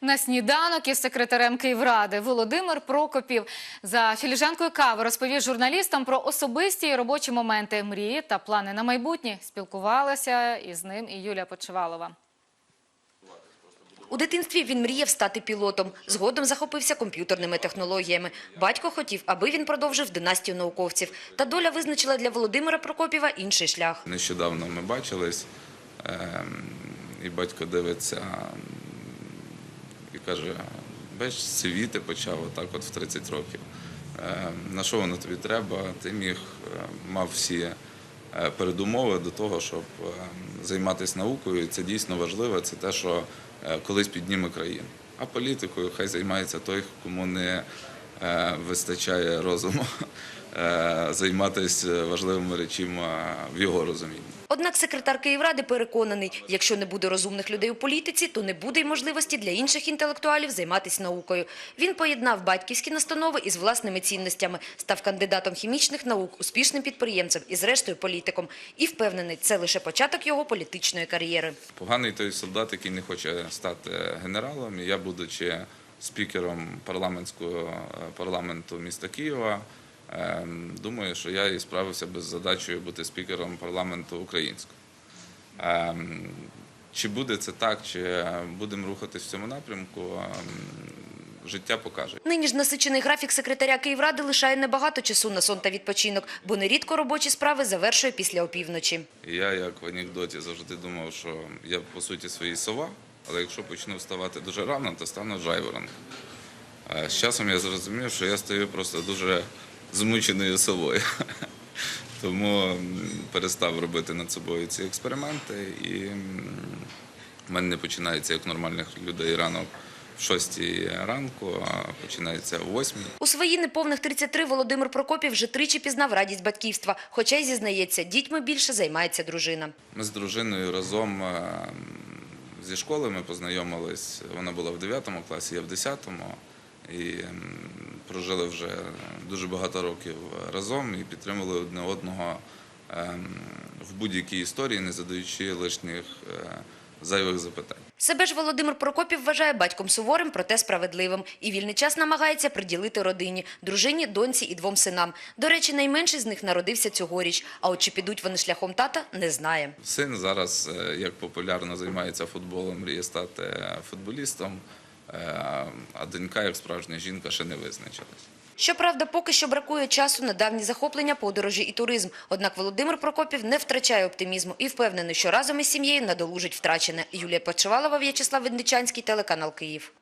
На сніданок із секретарем Київради Володимир Прокопів за філіжанкою кави розповів журналістам про особисті і робочі моменти, мрії та плани на майбутнє. Спілкувалася із ним і Юлія Почивалова. У дитинстві він мріяв стати пілотом. Згодом захопився комп'ютерними технологіями. Батько хотів, аби він продовжив династію науковців. Та доля визначила для Володимира Прокопєва інший шлях. Нещодавно ми бачились, ем, і батько дивиться каже, бач, сивіти почав отак от в 30 років. Ем, На що воно тобі треба? Ти міг, е, мав всі е, передумови до того, щоб займатися наукою. Це дійсно важливо, це те, що е, колись підніме країну. А політикою хай займається той, кому не е, вистачає розуму е, займатися важливими речами в його розумінні. Однак секретар Київради переконаний, якщо не буде розумних людей у політиці, то не буде й можливості для інших інтелектуалів займатися наукою. Він поєднав батьківські настанови із власними цінностями, став кандидатом хімічних наук, успішним підприємцем і, зрештою, політиком. І впевнений, це лише початок його політичної кар'єри. Поганий той солдат, який не хоче стати генералом. Я, будучи спікером парламентського е, парламенту міста Києва, думаю, що я і справився би з задачею бути спікером парламенту українського. Ем, Чи буде це так, чи будемо рухатись в цьому напрямку, ем, життя покаже. Нині ж насичений графік секретаря Київради лишає небагато часу на сон та відпочинок, бо нерідко робочі справи завершує після опівночі. Я, як в анекдоті, завжди думав, що я по суті своїй сова, але якщо почну вставати дуже рано, то стану жайворонком. З часом я зрозумів, що я стаю просто дуже змученою совою. Тому перестав робити над собою ці експерименти, і в мене не починається як нормальних людей ранок в 6 ранку, а починається в 8. У свої неповних 33 Володимир Прокопів вже тричі пізнав радість батьківства, хоча й зізнається, дітьми більше займається дружина. Ми з дружиною разом е, зі школи ми познайомились. Вона була в 9 класі, я в 10 і прожили вже дуже багато років разом і підтримували одне одного ем, в будь-якій історії, не задаючи лишніх е, зайвих запитань. Себе ж Володимир Прокопів вважає батьком суворим, проте справедливим. І вільний час намагається приділити родині, дружині, доньці і двом синам. До речі, найменший з них народився цьогоріч. А от чи підуть вони шляхом тата, не знає. Син зараз, е, як популярно займається футболом, мріє стати футболістом, е, а донька, як справжня жінка, ще не визначилась. Щоправда, поки що бракує часу на давні захоплення, подорожі і туризм. Однак Володимир Прокопів не втрачає оптимізму і впевнений, що разом із сім'єю надолужить втрачене. Юлія Почивалова, В'ячеслав Ведничанський, телеканал Київ.